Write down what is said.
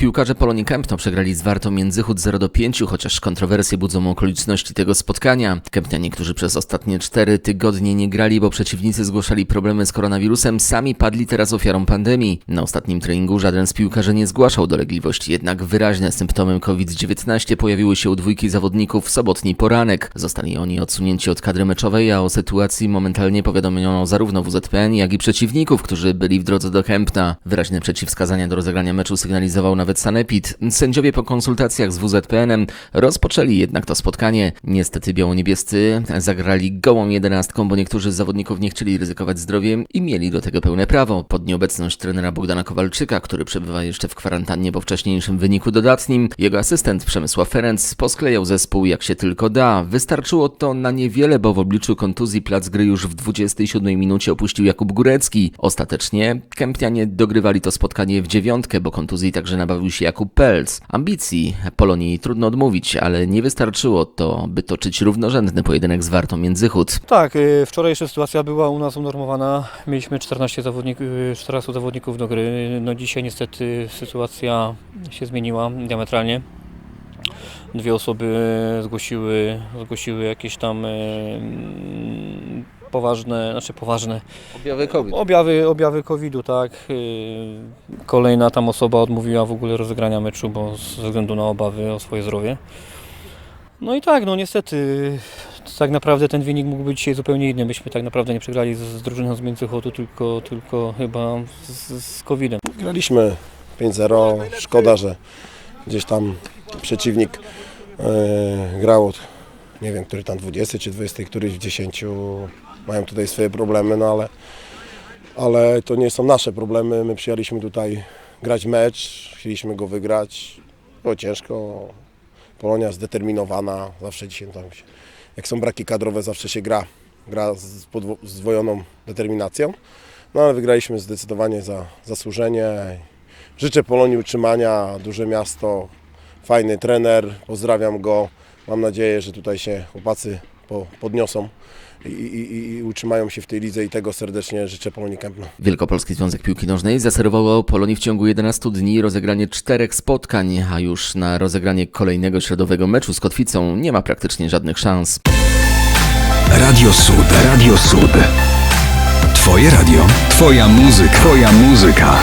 Piłkarze Polonii Kępno przegrali z Wartą Międzychód 0 do 5, chociaż kontrowersje budzą okoliczności tego spotkania. Kępnianie, którzy przez ostatnie 4 tygodnie nie grali, bo przeciwnicy zgłaszali problemy z koronawirusem, sami padli teraz ofiarą pandemii. Na ostatnim treningu żaden z piłkarzy nie zgłaszał dolegliwości, jednak wyraźne symptomy COVID-19 pojawiły się u dwójki zawodników w sobotni poranek. Zostali oni odsunięci od kadry meczowej, a o sytuacji momentalnie powiadomiono zarówno WZPN, jak i przeciwników, którzy byli w drodze do Kępna. Wyraźne przeciwwskazania do rozegrania meczu sygnalizował nawet Sanepid. Sędziowie po konsultacjach z WZPN-em rozpoczęli jednak to spotkanie. Niestety biało-niebiescy zagrali gołą jedenastką, bo niektórzy z zawodników nie chcieli ryzykować zdrowiem i mieli do tego pełne prawo. Pod nieobecność trenera Bogdana Kowalczyka, który przebywa jeszcze w kwarantannie po wcześniejszym wyniku dodatnim, jego asystent Przemysław Ferenc posklejał zespół jak się tylko da. Wystarczyło to na niewiele, bo w obliczu kontuzji plac gry już w 27 minucie opuścił Jakub Górecki. Ostatecznie Kępnianie dogrywali to spotkanie w dziewiątkę, bo kontuzji także nabawił się Jakub Pelc. Ambicji Polonii trudno odmówić, ale nie wystarczyło to, by toczyć równorzędny pojedynek z Wartą Międzychód. Tak, y, wczorajsza sytuacja była u nas unormowana. Mieliśmy 14 zawodników, 14 zawodników do gry. No dzisiaj niestety sytuacja się zmieniła diametralnie. Dwie osoby zgłosiły, zgłosiły jakieś tam poważne, znaczy poważne Objawy COVID. objawy, objawy COVID-u, tak. Y, Kolejna tam osoba odmówiła w ogóle rozegrania meczu, bo ze względu na obawy o swoje zdrowie. No i tak, no niestety, tak naprawdę ten wynik mógł być dzisiaj zupełnie inny. Myśmy tak naprawdę nie przegrali z, z drużyną z Międzychodu, tylko, tylko chyba z, z COVID-em. Graliśmy 5-0. Szkoda, że gdzieś tam przeciwnik e, grał nie wiem, który tam 20 czy 20, któryś w 10 mają tutaj swoje problemy, no ale, ale to nie są nasze problemy. My przyjechaliśmy tutaj grać mecz, chcieliśmy go wygrać. Było ciężko. Polonia zdeterminowana, zawsze dzisiaj tam się, jak są braki kadrowe, zawsze się gra, gra z podwo- zdwojoną determinacją. No ale wygraliśmy zdecydowanie za zasłużenie. Życzę Polonii utrzymania, duże miasto, fajny trener, pozdrawiam go. Mam nadzieję, że tutaj się chłopacy po, podniosą i, i, i- i utrzymają się w tej lidze i tego serdecznie życzę Polonii Kępno. Wielkopolski Związek Piłki Nożnej zaserwował Polonii w ciągu 11 dni rozegranie czterech spotkań, a już na rozegranie kolejnego środowego meczu z Kotwicą nie ma praktycznie żadnych szans. Radio Sud. Radio Sud. Twoje radio. Twoja muzyka. Twoja muzyka.